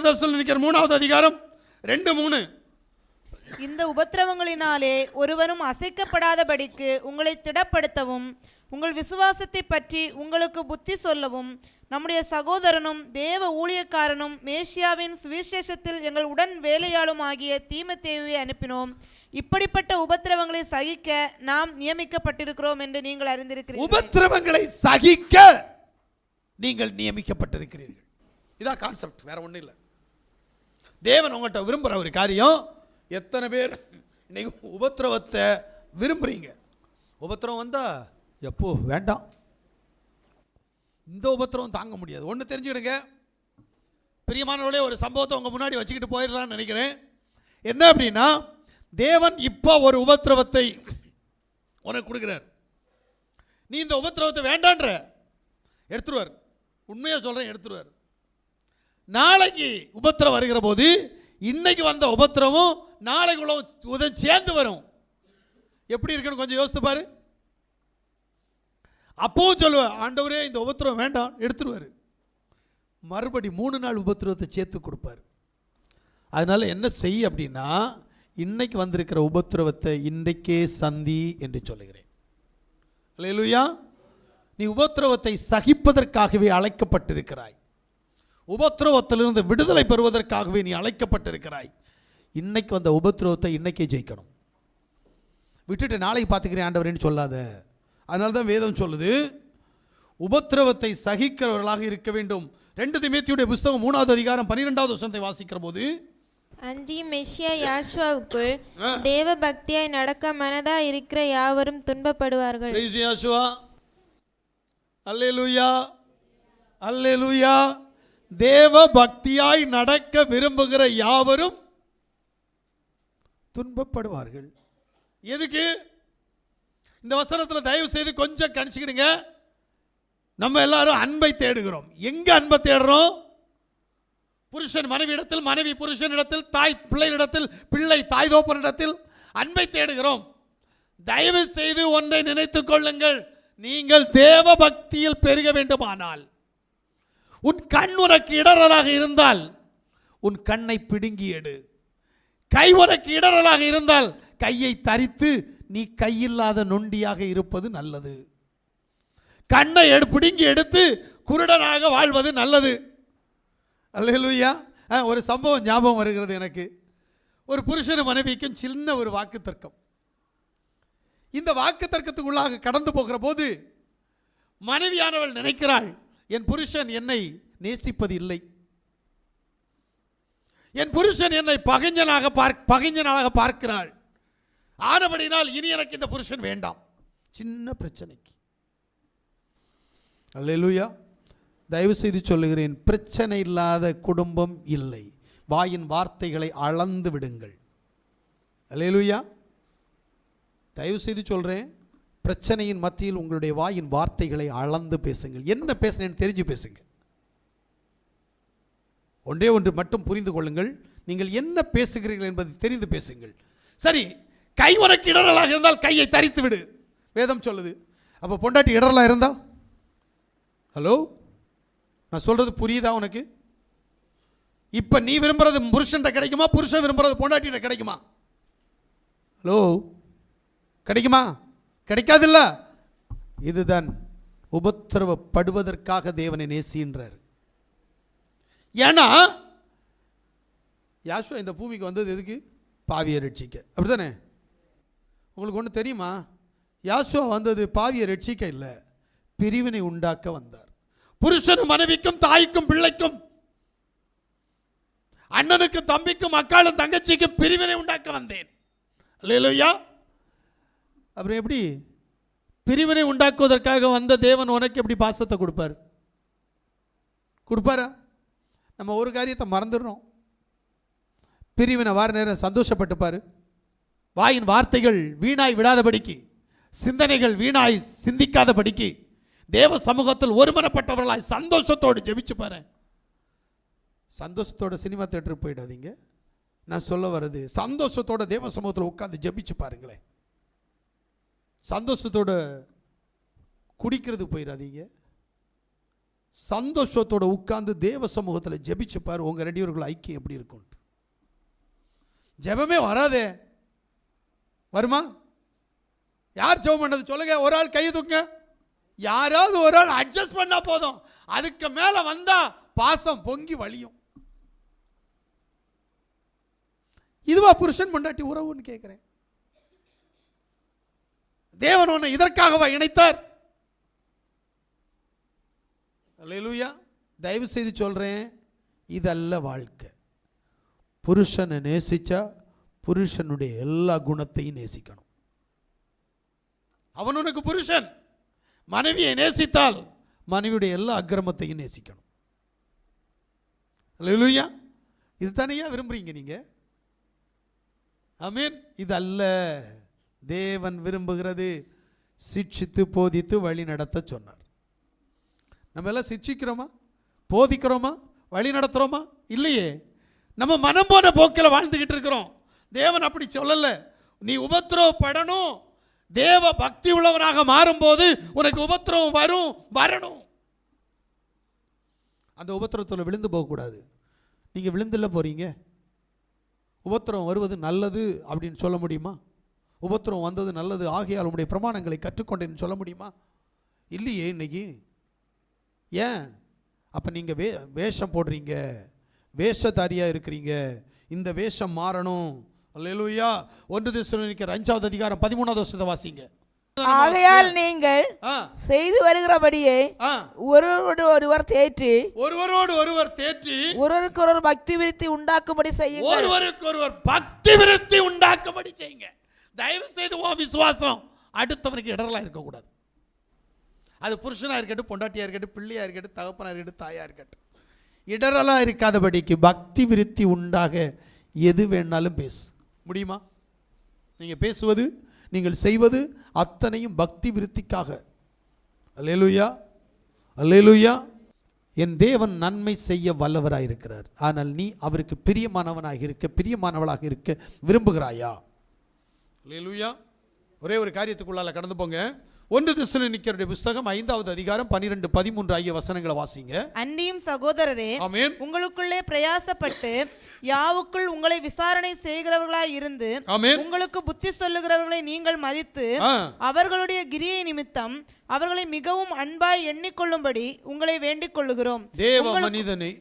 ஒன்று தசல் நினைக்கிற மூணாவது அதிகாரம் ரெண்டு மூணு. இந்த உபத்திரவங்களினாலே ஒருவரும் அசைக்கப்படாதபடிக்கு உங்களை திடப்படுத்தவும் உங்கள் விசுவாசத்தை பற்றி உங்களுக்கு புத்தி சொல்லவும் நம்முடைய சகோதரனும் தேவ ஊழியக்காரனும் மேசியாவின் சுவிசேஷத்தில் எங்கள் உடன் வேலையாளும் ஆகிய தீமத்தேவியை அனுப்பினோம். இப்படிப்பட்ட உபத்திரவங்களை சகிக்க நாம் நியமிக்கப்பட்டிருக்கிறோம் என்று நீங்கள் அறிந்திருக்கிறீர்கள். உபத்திரவங்களை சகிக்க நீங்கள் நியமிக்கப்பட்டிருக்கிறீர்கள். இதான் கான்செப்ட் வேற ஒன்றும் இல்லை. தேவன் உங்கள்கிட்ட விரும்புகிற ஒரு காரியம் எத்தனை பேர் இன்றைக்கி உபத்திரவத்தை விரும்புறீங்க? உபத்திரவம் வந்தால் எப்போ? வேண்டாம். இந்த உபத்திரவம் தாங்க முடியாது. ஒன்று தெரிஞ்சுக்கிடுங்க. பிரியமானவர்களே ஒரு சம்பவத்தை உங்கள் முன்னாடி வச்சுக்கிட்டு போயிடலான்னு நினைக்கிறேன். என்ன அப்படின்னா தேவன் இப்போ ஒரு உபத்திரவத்தை உனக்கு கொடுக்குறார். நீ இந்த உபத்திரவத்தை வேண்டான்ற எடுத்துருவார். உண்மையாக சொல்கிறேன் எடுத்துருவார். நாளைக்கு உபத்திரம் வருகிற போது இன்னைக்கு வந்த உபத்திரமும் நாளைக்கு உள்ள உதவி சேர்ந்து வரும். எப்படி இருக்குன்னு கொஞ்சம் யோசித்து பாரு. அப்பவும் சொல்லுவேன் ஆண்டவரே இந்த உபத்திரம் வேண்டாம் எடுத்துருவார். மறுபடி மூணு நாள் உபத்திரவத்தை சேர்த்து கொடுப்பார். அதனால் என்ன செய் அப்படின்னா இன்னைக்கு வந்திருக்கிற உபத்திரவத்தை இன்றைக்கே சந்தி என்று சொல்லுகிறேன். இல்லையா நீ உபத்திரவத்தை சகிப்பதற்காகவே அழைக்கப்பட்டிருக்கிறாய். உபத்திரவத்திலிருந்து விடுதலை பெறுவதற்காகவே நீ அழைக்கப்பட்டிருக்கிறாய். இன்னைக்கு வந்த உபத்திரவத்தை இன்னைக்கே ஜெயிக்கணும். விட்டுட்டு நாளைக்கு பார்த்துக்கிறேன் ஆண்டவரேன்னு சொல்லாத. அதனால தான் வேதம் சொல்லுது உபத்திரவத்தை சகிக்கிறவர்களாக இருக்க வேண்டும். ரெண்டு திமேத்தியுடைய புஸ்தகம் மூணாவது அதிகாரம் பன்னிரெண்டாவது வசனத்தை வாசிக்கிற போது அன்றியும் மெஷியா யாஷ்வாவுக்குள். தேவ பக்தியாய் நடக்க மனதா இருக்கிற யாவரும் துன்பப்படுவார்கள். Yeshua. அல்லேலூயா அல்லேலூயா தேவ பக்தியாய் நடக்க விரும்புகிற யாவரும் துன்பப்படுவார்கள். எதுக்கு? இந்த வசனத்தில் தயவு செய்து கொஞ்சம் கணிச்சுக்கிடுங்க. நம்ம எல்லாரும் அன்பை தேடுகிறோம். எங்க அன்பை தேடுறோம்? புருஷன் மனைவியிடத்தில் மனைவி புருஷன் இடத்தில் தாய் பிள்ளையிடத்தில் பிள்ளை தாய் தோப்பனிடத்தில் அன்பை தேடுகிறோம். தயவு செய்து ஒன்றை நினைத்துக் கொள்ளுங்கள். நீங்கள் தேவ பக்தியில் பெருக வேண்டுமானால். உன் கண் உனக்கு இடரலாக இருந்தால் உன் கண்ணை பிடுங்கி எடு. கை உனக்கு இடரலாக இருந்தால் கையை தரித்து நீ கையில்லாத நொண்டியாக இருப்பது நல்லது. கண்ணை எடு பிடுங்கி எடுத்து குருடனாக வாழ்வது நல்லது. அல்லேலூயா. ஆ, ஒரு சம்பவம் ஞாபகம் வருகிறது எனக்கு. ஒரு புருஷன் மனைவிக்கும் சின்ன ஒரு வாக்கு தர்க்கம் இந்த வாக்கு தர்க்கத்துக்குள்ளாக கடந்து போகிற போது மனைவியானவள் நினைக்கிறாள் என் புருஷன் என்னை நேசிப்பது இல்லை என் புருஷன் என்னை பகைஞ்சனாக பார்க் பகைஞ்சனாக பார்க்கிறாள். ஆனபடினால் இனி எனக்கு இந்த புருஷன் வேண்டாம். சின்ன பிரச்சனைக்கு. அல்லேலூயா. தயவு செய்து சொல்லுகிறேன் பிரச்சனை இல்லாத குடும்பம் இல்லை. வாயின் வார்த்தைகளை அளந்து விடுங்கள். அல்லேலூயா. தயவு செய்து சொல்கிறேன் பிரச்சனையின் மத்தியில் உங்களுடைய வாயின் வார்த்தைகளை அளந்து பேசுங்கள். என்ன பேசுனேன்னு தெரிஞ்சு பேசுங்க ஒன்றே ஒன்று மட்டும் புரிந்து கொள்ளுங்கள். நீங்கள் என்ன பேசுகிறீர்கள் என்பதை தெரிந்து பேசுங்கள். சரி கை உனக்கு இடரலாக இருந்தால் கையை தரித்து விடு. வேதம் சொல்லுது. அப்போ பொண்டாட்டி இடரலாக இருந்தா? ஹலோ நான் சொல்கிறது புரியுதா உனக்கு? இப்போ நீ விரும்புறது புருஷன்கிட்ட கிடைக்குமா? புருஷன் விரும்புகிறது பொண்டாட்டிகிட்ட கிடைக்குமா? ஹலோ கிடைக்குமா? கிடைக்காதுல்ல. இதுதான் உபத்திரவப்படுவதற்காக தேவனை நேசின்றார் ஏன்னா யாஷோ இந்த பூமிக்கு வந்தது எதுக்கு? பாவியை ரட்சிக்க. அப்படிதானே உங்களுக்கு ஒன்று தெரியுமா? யாஷோ வந்தது பாவியை ரட்சிக்க இல்லை பிரிவினை உண்டாக்க வந்தார். புருஷனும் மனைவிக்கும் தாய்க்கும் பிள்ளைக்கும் அண்ணனுக்கும் தம்பிக்கும் அக்காளும் தங்கச்சிக்கும் பிரிவினை உண்டாக்க வந்தேன். இல்லையா அப்புறம் எப்படி? பிரிவினை உண்டாக்குவதற்காக வந்த தேவன் உனக்கு எப்படி பாசத்தை கொடுப்பார்? கொடுப்பாரா? நம்ம ஒரு காரியத்தை மறந்துடுறோம். பிரிவினை வார நேரம் சந்தோஷப்பட்டுப்பார். வாயின் வார்த்தைகள் வீணாய் விடாதபடிக்கு சிந்தனைகள் வீணாய் சிந்திக்காதபடிக்கு தேவ சமூகத்தில் ஒருமனப்பட்டவர்களாய் சந்தோஷத்தோடு ஜெபிச்சு பாரு சந்தோஷத்தோட சினிமா தேட்டருக்கு போயிடாதீங்க. நான் சொல்ல வர்றது சந்தோஷத்தோட தேவ சமூகத்தில் உட்காந்து ஜெபிச்சு பாருங்களேன். சந்தோஷத்தோட குடிக்கிறது போயிடாதீங்க. சந்தோஷத்தோட உட்கார்ந்து தேவ சமூகத்தில் ஜெபிச்சு பாரு உங்கள் ரெடியூர்கள் ஐக்கியம் எப்படி இருக்கும்? ஜெபமே வராதே. வருமா? யார் ஜெபம் பண்ணது? சொல்லுங்க ஒரு ஆள் கையை தூக்குங்க. யாராவது ஒரு ஆள் அட்ஜஸ்ட் பண்ணால் போதும். அதுக்கு மேலே வந்தால் பாசம் பொங்கி வழியும். இதுவா புருஷன் பொண்டாட்டி உறவுன்னு கேட்குறேன் தேவன் உன்னை இதற்காகவா இணைத்தார். லூயா தயவு செய்து சொல்கிறேன் இதல்ல வாழ்க்கை. புருஷனை நேசித்தா புருஷனுடைய எல்லா குணத்தையும் நேசிக்கணும். அவன் உனக்கு புருஷன். மனைவியை நேசித்தால் மனைவியுடைய எல்லா அக்கிரமத்தையும் நேசிக்கணும். லூயா இது தனியாக விரும்புகிறீங்க நீங்கள் ஐ மீன் இது அல்ல தேவன் விரும்புகிறது சிட்சித்து போதித்து வழி நடத்த சொன்னார். நம்ம எல்லாம் சிக்ஷிக்கிறோமா போதிக்கிறோமா? வழி நடத்துகிறோமா இல்லையே. நம்ம மனம் போன போக்கில் வாழ்ந்துக்கிட்டு இருக்கிறோம். தேவன் அப்படி சொல்லலை. நீ உபத்திரவப்படணும். தேவ பக்தி உள்ளவனாக மாறும்போது உனக்கு உபத்திரவம் வரும் வரணும். அந்த உபத்திரத்தில் விழுந்து போகக்கூடாது. நீங்கள் விழுந்துல போகிறீங்க உபத்திரம் வருவது நல்லது அப்படின்னு சொல்ல முடியுமா? உபத்திரம் வந்தது நல்லது ஆகையால் உம்முடைய பிரமாணங்களை கற்றுக்கொண்டேன்னு சொல்ல முடியுமா? இல்லையே இன்னைக்கு. ஏன்? அப்போ நீங்கள் வே வேஷம் போடுறீங்க வேஷதாரியாக இருக்கிறீங்க இந்த வேஷம் மாறணும். அல்லேலூயா. ஒன்று திசுனிக்கிற அஞ்சாவது அதிகாரம் பதிமூணாவது வருஷத்தை வாசிங்க. ஆகையால் நீங்கள் செய்து வருகிறபடியே ஒருவரோடு ஒருவர் தேற்றி ஒருவரோடு ஒருவர் தேற்றி ஒருவருக்கு ஒருவர் பக்தி விருத்தி உண்டாக்கும்படி செய்யுங்கள். ஒருவருக்கு ஒருவர் பக்தி விருத்தி உண்டாக்கும்படி செய்யுங்க தயவு செய்து உன் விசுவாசம் அடுத்தவனுக்கு இடரலாக இருக்கக்கூடாது. அது புருஷனாக இருக்கட்டும் பொண்டாட்டியாக இருக்கட்டும் பிள்ளையாக இருக்கட்டும் தகப்பனா இருக்கட்டும் தாயாக இருக்கட்டும். இடரலாக இருக்காதபடிக்கு பக்தி விருத்தி உண்டாக எது வேணாலும் பேசு. முடியுமா? நீங்கள் பேசுவது நீங்கள் செய்வது அத்தனையும் பக்தி விருத்திக்காக. அல்லேலுயா? அல்லேலுயா? என் தேவன் நன்மை செய்ய வல்லவராக இருக்கிறார் ஆனால் நீ அவருக்கு பிரியமானவனாக இருக்க பிரியமானவளாக இருக்க விரும்புகிறாயா? அல்லேலூயா ஒரே ஒரு காரியத்துக்குள்ளால கடந்து போங்க. ஒன்று திசுலனிக்கருடைய புஸ்தகம் ஐந்தாவது அதிகாரம் பன்னிரெண்டு பதிமூன்று ஆகிய வசனங்களை வாசிங்க. அன்றியும் சகோதரரே ஆமென். உங்களுக்குள்ளே பிரயாசப்பட்டு யாவுக்குள் உங்களை விசாரணை செய்கிறவர்களாய் இருந்து ஆமென். உங்களுக்கு புத்தி சொல்லுகிறவர்களை நீங்கள் மதித்து அவர்களுடைய கிரியை நிமித்தம் அவர்களை மிகவும் அன்பாய் எண்ணிக்கொள்ளும்படி உங்களை வேண்டிக் கொள்ளுகிறோம் தேவ மனிதனை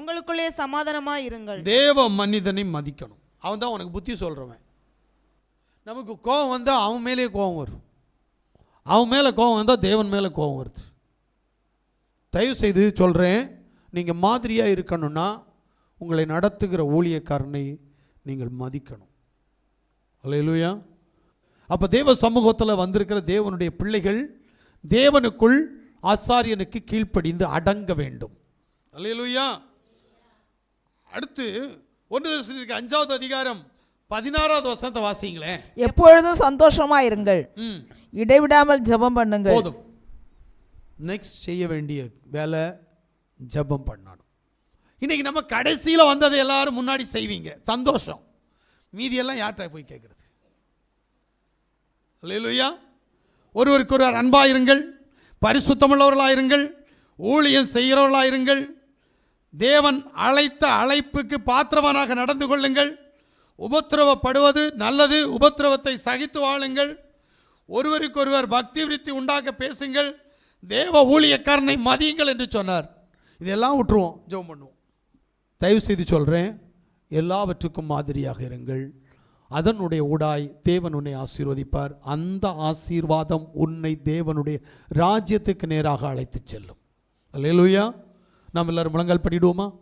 உங்களுக்குள்ளே சமாதானமாய் இருங்கள். தேவ மனிதனை மதிக்கணும். அவன் தான் உனக்கு புத்தி சொல்கிறவன் நமக்கு கோபம் வந்தால் அவன் மேலே கோபம் வரும். அவன் மேலே கோபம் வந்தால் தேவன் மேலே கோபம் வருது. தயவு செய்து சொல்கிறேன் நீங்கள் மாதிரியாக இருக்கணும்னா உங்களை நடத்துகிற ஊழியக்காரனை நீங்கள் மதிக்கணும். அல்லேலூயா. அப்போ தேவ சமூகத்தில் வந்திருக்கிற தேவனுடைய பிள்ளைகள் தேவனுக்குள் ஆசாரியனுக்கு கீழ்ப்படிந்து அடங்க வேண்டும். அல்லேலூயா. அடுத்து ஒன்று அஞ்சாவது அதிகாரம். பதினாறாவது வசனத்தை வாசிங்களேன் எப்பொழுதும் சந்தோஷமா இருங்கள் இடைவிடாமல் ஜெபம் பண்ணுங்கள். போதும். நெக்ஸ்ட் செய்ய வேண்டிய வேலை ஜெபம் பண்ணணும். இன்னைக்கு நம்ம கடைசியில் வந்ததை எல்லாரும் முன்னாடி செய்வீங்க. சந்தோஷம். மீதியெல்லாம் யார்கிட்ட போய் கேட்குறது இல்லையா ஒருவருக்கு ஒருவர் அன்பாயிருங்கள் பரிசுத்தமுள்ளவர்களாயிருங்கள் ஊழியம் செய்கிறவர்களாயிருங்கள் தேவன் அழைத்த அழைப்புக்கு பாத்திரவனாக நடந்து கொள்ளுங்கள். உபத்திரவப்படுவது நல்லது. உபத்திரவத்தை சகித்து வாழுங்கள். ஒருவருக்கொருவர் பக்தி விருத்தி உண்டாக்க பேசுங்கள். தேவ ஊழியக்காரனை மதியுங்கள் என்று சொன்னார். இதெல்லாம் விட்டுருவோம். ஜெபம் பண்ணுவோம். தயவு செய்து சொல்கிறேன் எல்லாவற்றுக்கும் மாதிரியாக இருங்கள். அதனுடைய ஊடாய் தேவன் உன்னை ஆசீர்வதிப்பார். அந்த ஆசீர்வாதம் உன்னை தேவனுடைய ராஜ்யத்துக்கு நேராக அழைத்துச் செல்லும். அல்லையா நாம் எல்லாரும் முழங்கால் படிடுவோமா